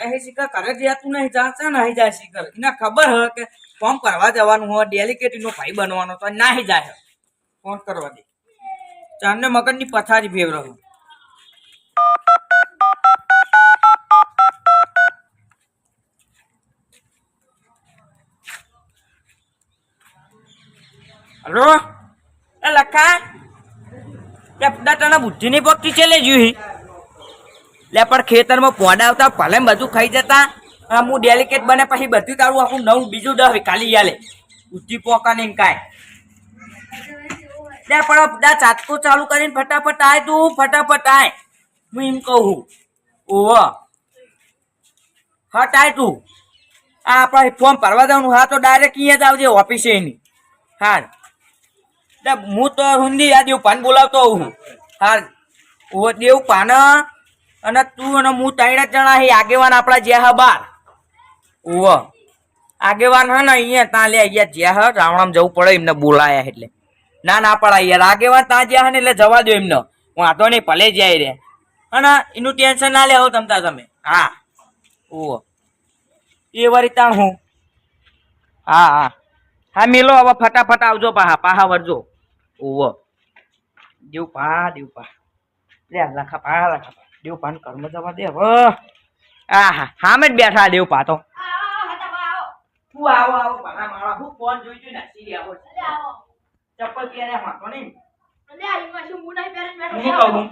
કરે હે શિખર કરે જતું નહીં જાતા નહીં જાય શિખર. એને ખબર હ કે ફોર્મ કરવા જવાનું હોય ડેલિકેટી નો ભાઈ બનવાનો તો નાહી જાય ફોન કરવા દે. ચાંદને મગજની પથારી ફેવરો હલો? એ લખા તે તને બુદ્ધિની પક્ષી છે લે જોઈ લે, પણ ખેતરમાં પોડા આવતા ભલે બધું ખાઈ જતા. આ હું ડેલિકેટ બને પછી બધું તારું આખું નવું બીજું દસ કાલી યાલે ઉચી પોકા ને કાંઈ. લે, પણ દા ચાટકો ચાલુ કરીને ફટાફટ આય તું, ફટાફટ આય. હું એમ કહું ઓહ. હટ આય તું. આ આપણે ફોર્મ ભરવા જવાનું હા, તો ડાયરેક્ટ અહીંયા જ આવજે ઓફિસે એની. હા લે, હું તો હુંદી આ દેવ પાન બોલાવતો હું હા ઓ દેવ પાન. અને તું અને હું ત્રણ જ જણા હે, આગેવાન આપણા જ્યાં હા બાર. ઓવ આગેવાન હે ને અહીંયા, ત્યાં લે અહીંયા જ્યાં હા, રાવણામ જવું પડે, એમને બોલાયા એટલે. ના ના પડાય યાર, આગેવાન ત્યાં જ્યાં હે ને એટલે જવા દો એમને. વાંધો નહીં, ભલે જાય રે. અને એનું ટેન્શન ના લેવો તમતા તમે. હા. ઓવ એ વારી તાણ હું. હા હા. હા, મિલો, હવે ફટાફટ આવજો પાહા પાહા વરજો ઓવ દેવ પા દેવ પા લે લખા પા લખા. પા દેવ પાન કર્મ જવા દે હવે. હામે જ બેઠા દેવપા તો. તું આવો આવો પાના મારા હું ફોન જોઈ જોઈ નાસી ગયા હોય ચપ્પલ પહેર્યા માતો નહીં હું કહું?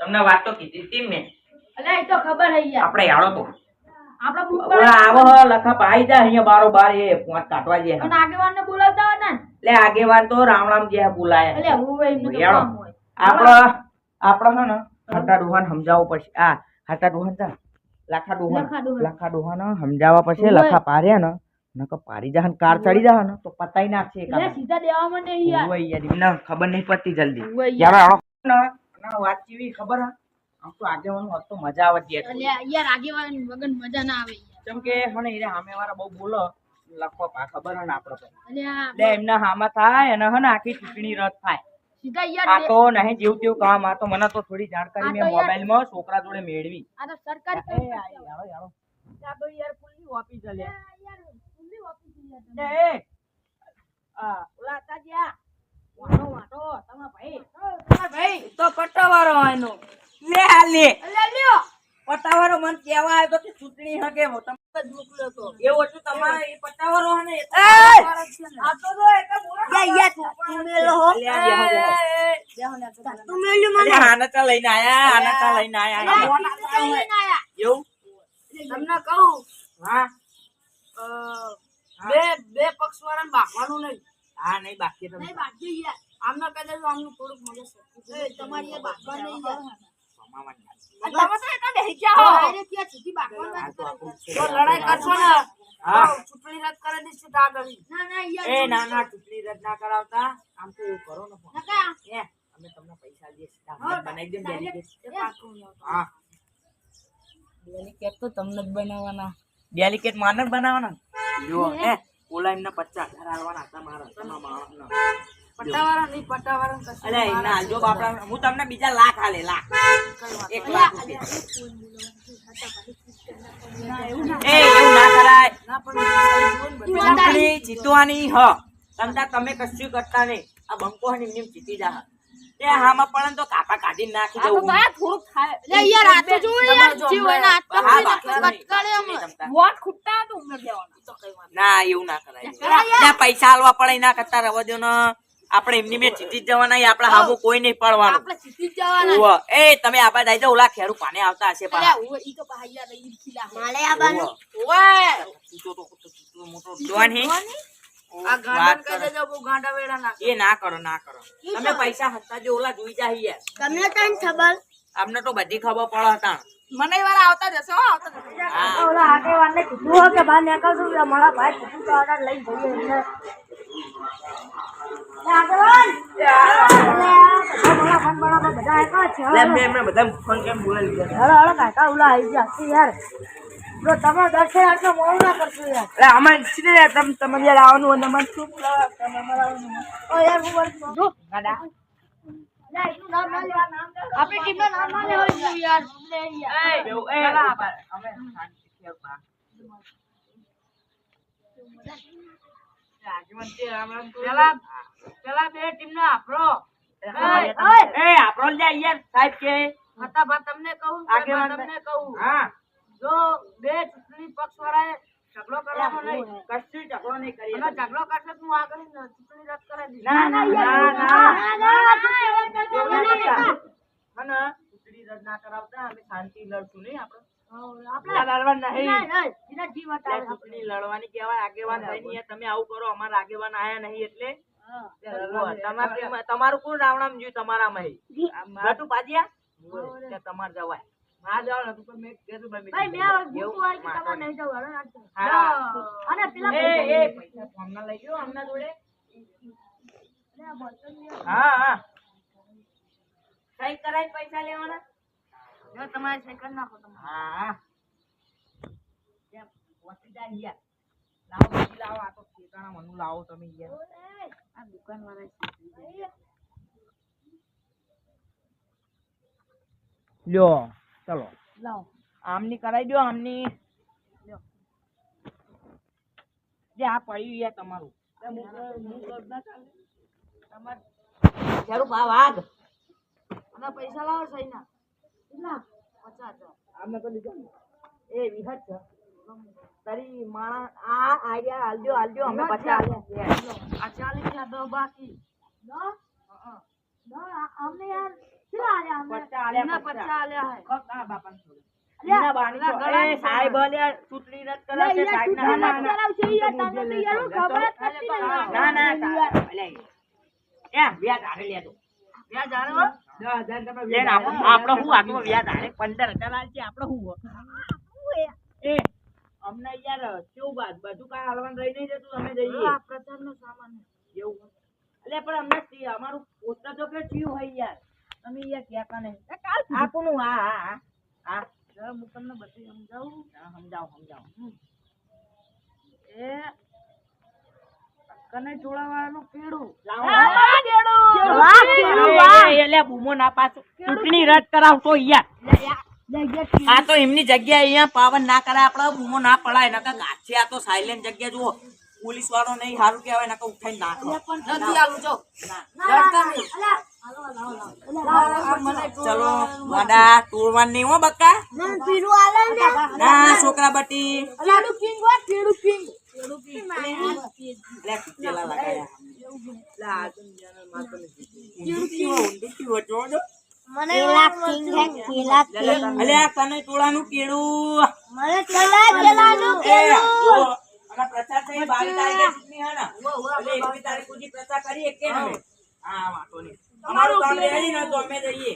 તમને વાત તો કીધી તી મેં આપણે યાળો તો. હવે આવો લખા પાઈ જા અહીંયા બારો બાર એ પોંચ કાટવા જે. લે આગેવાન તો રામ રામ જે બોલાયા. આપડે આપડે હે ને હાટા ડોહાને સમજાવવો પડશે. આ હાટા ડોહાને તા લાખા ડોહાને લાખા ડોહાને સમજાવવા પડશે લાખા પાર્યા ને. નકર પારી જાહન કાર ચડી જાહન. તો પતાઈ નાખશે આદમી. સીધા દેવામાં નહીં યાર. ઓય યાર એમને ખબર નહીં પડતી જલ્દી. યાર. યાર. ના વાત કેવી ખબર આમ તો આગેવાન હોત તો મજા આવત અલ્યા યાર આગેવાન વગર મજા ના આવે કેમ કે હને એને સામે વાળા બહુ બોલો લખવા પા ખબર હે ને આપડે તો અલ્યા એમના હામાં થાય અને હે આખી ચૂંટણી રદ થાય. સીધા આ તો નહીં જેવું તેવું કામ આ તો મને તો થોડી જાણકારી મેં મોબાઈલમાં છોકરા જોડે મેળવી. આ તો સરકારી કામ આ યારો યારો આ તો યાર પુલની ઓફિસ લે. યાર, ખુલ્લી ઓફિસ તમે. એ આ ઓલા વાટો વાટો તમારા ભાઈ. તમારા ભાઈ. તો પટ્ટાવાળો હોય એનો લે આ લે. અલ્યા મન કેવા આવ્યો તો કે ચૂંટણી હકે હું. તમને મોકલ્યો તો એવું તમારે એ છે ને. આ તો જો એક જ યા, યા, તું- તું મેલો હો. લે આ બેહો, બેહો. બેહો ને, તું- તું મેલ્યું અરે મને. આને તો લઈને આયા આને તો લઈને આયા. એવું સીધા લઈને આયા. તમને કહું? હા. બે બે પક્ષ વાળાને ભાગવાનું નહીં. હા નહીં બાકી તમે નહીં બાકી યાર. આમને કદાચ આમનું થોડુંક મગજ તમારી નહીં લડાઈ કરશો ને. ચૂંટણી રદ કરી દઈશું તો આગળ ના ના યાર એ ના ના ચૂંટણી રદ ના કરાવતા. આમ તો એવું કરો ને પણ. નકા. એ અમે તમને પૈસા દઈએ બનાવી દઈએ ને delegate. એ પાકું નહીં આવતું. હા. ડેલિકેટ તો તમને જ બનાવવાના. ડેલિકેટ માને જ બનાવવાના. જો એ ઓલા એમને પચાસ હજાર આવવાના હતા મારા. તમારા માણસના. પટ્ટાવાળા નહીં પટ્ટાવાળા કશું અલે એના આલજો બાપડા હું તમને બીજા લાખ આલે લાખ. એક લાખ એ એવું ના કરાય. ચૂંટણી જીતવાની હ. તમતા તમે કશું કરતા નહીં. આ બંકો જીતી જા. તે હામાં પડે તો કાપા કાઢી નાખી જવું યાર આ તો યાર તો. વોટ ખૂટતા તો ઉમેર દેવાના. ના એવું ના કરાય. પૈસા આલવા પડે ના કરતા રવા દો ને આપણે એમની મેં જીતી જવાના આપણા હામું કોઈ નહીં પડવાનું. આપણે સીધી જવાના. એ તમે આવી જાઓ ઓલા ખેરું પાને આવતા હશે અલ્યા ઈ તો પાછા યાર ખીલા. હે. ઉવ્વ. ઓય તો- તો- મોટો ડોન હે? આ ગાંડા કહી દેજો બહુ ગાંડા વેડા ના એ ના કરો ના કરો. તમે પૈસા હતા જે ઓલા જોઈ જાય યાર. તમને તને ખબર અમને તો બધી ખબર પડે હતા. મને વાળા આવતા જશે હો આવતા જશે. હા. ઓલા આગેવાનને કીધું કે બહાર નીકળશું મારા ભાઈ કીધું તો આગળ લઈ જઈએ આટલું મોડું ના નામ ના લેવા. આપણી ટીમનું નામ ના લેવા જોઈએ યાર. પેલા પેલા બે ટીમનો આપણો એ આપણો લ્યા યાર સાહેબ કે ફટાફટ તમને કહું આગેવાન તમને કહું હા જો બે ચૂંટણી પક્ષ વાળાએ ઝઘડો કરવાનો નહીં કશું ઝઘડો નહીં કરીએ અને ઝઘડો કરશે હું આગળ ચૂંટણી રદ કરાવી દઈશ ના ના ના ના અને ખીચડી રદ ના કરાવતા અમે શાંતિ લડશું નહીં આપણે લડવા નહીં એના જીવ ચૂંટણી લડવાની કહેવાય આગેવાન યાર તમે આવું કરો અમારા આગેવાન આયા નહીં એટલે તમારું કોણ રાવણામ જોયું? તમારામાં હે? મોટું પાજિયા તમારે જવાય. ના જવા પણ મેં કીધું ભાઈ મેં મેં એવું તમારે નહીં જવું હા. અને પેલા એ એ પૈસા લઈ ગયો આમના જોડે. હા હા. સહી કરાઈ પૈસા લેવાના? જો તમારે સહી કરી નાખો તમે. હા હા. ત્યાં પહોંચી જાય યાર. લાવો લાવો આ તો ઠેકાણા મનું લાવો તમે યાર. આ દુકાન વાળા લ્યો ચલો. લાવો. આમની કરાઈ દો આમની. લ્યો. જે આ પડ્યું યાર તમારું. તમારું ભાવ આગ. અને પૈસા લાવો સહી ના કેટલા? પચાસ હજાર. આમને તો લીધો એ વિહત છે. તારી માણસ આ આઈડિયા હાલજો હાલજો અમે પછી આ ચાલીસ ના દસ બાકી. અમને યાર કેટલા આલ્યા અમને? પચાસ આલ્યા, એમના પચાસ. પચાસ આલ્યા હે. કોક આ બાપાને છોડો. અલ્યા, એના બાની અલ્યા, છોડો. ગળાની એ સાહેબ અલ્યા ચૂંટણી રદ કરાવશે, સાહેબ ના, ના, ના. ના, ના, સાહેબ, અલ્યા, એ વ્યાજ હારે લે તો. વ્યાજ આલે હો? લે ને આપણે આપણે શું આટલું વ્યાજ હારે પંદર હજાર આલશે, શું એ. અમને યાર કેવું બાદ બધું કાંઈ હાલવાનું રહી નહીં જતું અમે જઈએ આ પ્રચારનો સામાન. એવું એટલે પણ અમને અમારું પોસ્ટર તો કે થયું હોય યાર. અમે યાર ક્યાં કાને? કાલ આ કોનું? હા હા હા હા હું તમને બધું સમજાવું. હા, સમજાવો સમજાવો. એ કને જોડાવાનું કેડું લાવો. વાહ, કેડું વાહ. એટલે બૂમો ના પાછો. ચૂંટણી રદ કરાવતો યાર. આ તો એમની જગ્યાએ અહીંયા પાવન ના કરાય આપડે બૂમો ના પડાય નકર ગાંઠી આ તો સાયલેન્ટ જગ્યા જુઓ. પોલીસ વાળો નહીં સારું કહેવાય નકર ઉઠાઈ નાખો. નથી આલું જો. ના. ચલો વાડા તોડવાન નહીં હો બક્કા ના છોકરા બટી. લગાયા લે આ તો યાર મારતો નથી. ઊંધું પીવો, ઊંધું પીવો, જોજો. અલે તને કેળું. અને પ્રચાર થઈ તારીખે હે ને? એટલે તારીખ સુધી પ્રચાર કે? હા, નહીં. અમારું કામ ને તો અમે જઈએ.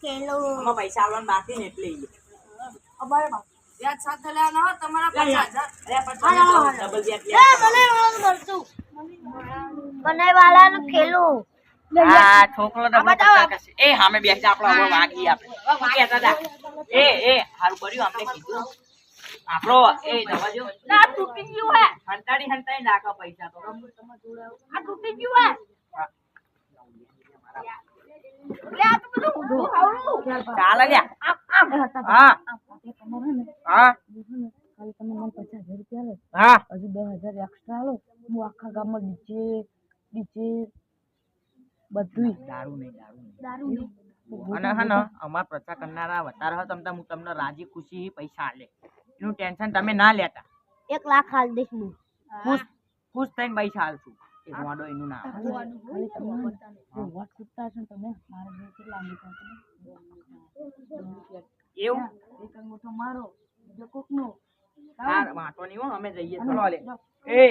કેળું, પૈસા આવવાના બાકી ને એટલે ઈ. સાથે લેવાના તમારા પચાસ હજાર. જાઓ, ખેલું. આ છોકરો તો બહુ એ સામે બેસી જા, આપણો હવે વાગી આપણે. કે દાદા એ એ હારું કર્યું આપણે કીધું. આપણો એ દવાજો ના, તૂટી ગયું હે. હંતાડી હંતાડી નાખો પૈસા તો. આ તૂટી ગયું હે. લે, આ તો બધું ઊંધું આવડું. ચાલે હા. હા. હા. હજુ દસ હજાર એક્સ્ટ્રા આલો હું આખા ગામમાં ડીજે ડીજે બધું દારૂ નહીં દારૂ નહીં. દારૂ નહીં. અને હા ને અમાર પ્રચાર કરનારા વધારે હોય તમ હું તમને રાજી ખુશી પૈસા આલે એનું ટેન્શન તમે ના લેતા. એક લાખ હાલ દઈશ હું. ખુશ ખુશ થઈને પૈસા આલશું એ વાંડો એનું ના વોટ તમે મારે કેટલા એવું? એક અંગૂઠો મારો બીજો કોકનો. વાંધો નહીં હો અમે જઈએ ચલો લે. એ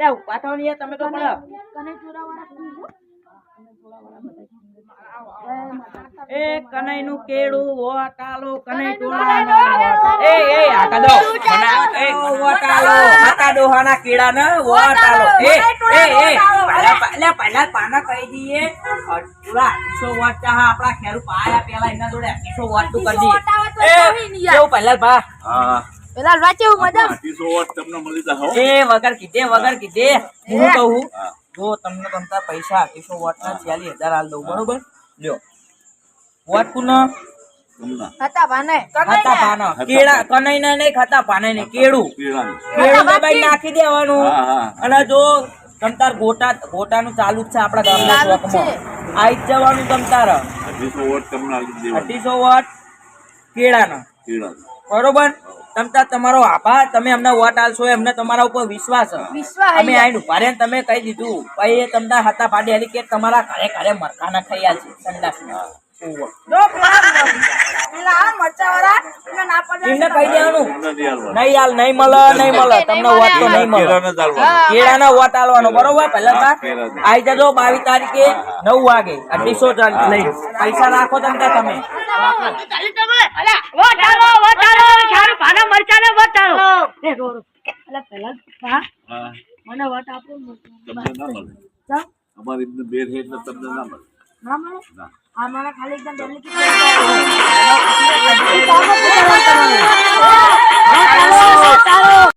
લે ઊભા ને તમે તો પણ કને? એ કનઈ નું કેળું વોટાલો એ એ આકા દો એ વોટાલો આકા ડોહાના કેળા ને વોટાલો એ એ એ. પહેલા પહેલા પહેલા પાના કહી દઈએ. પૂરા સો વોટ ચાહ આપડા ખેરું પાયા પેલા એના જોડે સો વોટનું કરી દઈએ. એ પહેલા ભા પેલા વાંચે હું તમને મળી એ વગર કીધે વગર કીધે. હું કહું જો તમને તમતા પૈસા આઠસો વોટ ના ચાલીસ હજાર હાલ દઉં બરોબર? લ્યો. વોટ કુનો? તમને હતા ખાતા પાના. કેળા કનઈ નહીં ખાતા પાના નહીં કેળું. કેળું દબાઈ નાખી દેવાનું. હા, હા. અને જો તમતાર ગોટા ગોટાનું ચાલુ જ છે આપણા ગામના ચોકમાં. છે. જવાનું તમતાર અઢીસો વોટ તમને અઢીસો વોટ કેળાના. બરોબર? તમતાર તમારો આભાર. તમે અમને વોટ આલશો એમને તમારા ઉપર વિશ્વાસ અમે આઈને ઊભા રહ્યા તમે કહી દીધું. ભાઈ એ તમને હતા ફાડી કે તમારા ઘરે ઘરે મરખાના ખાઈ છે. સંડાસના. બાવીસ તારીખે નવ વાગે. અઢીસો લઈ પૈસા રાખો તમે મને વોટ આપો અમારી એમને બેર છે એટલે તમને ના મળે. ના મળે? हमारा खाली एकदम जल्दी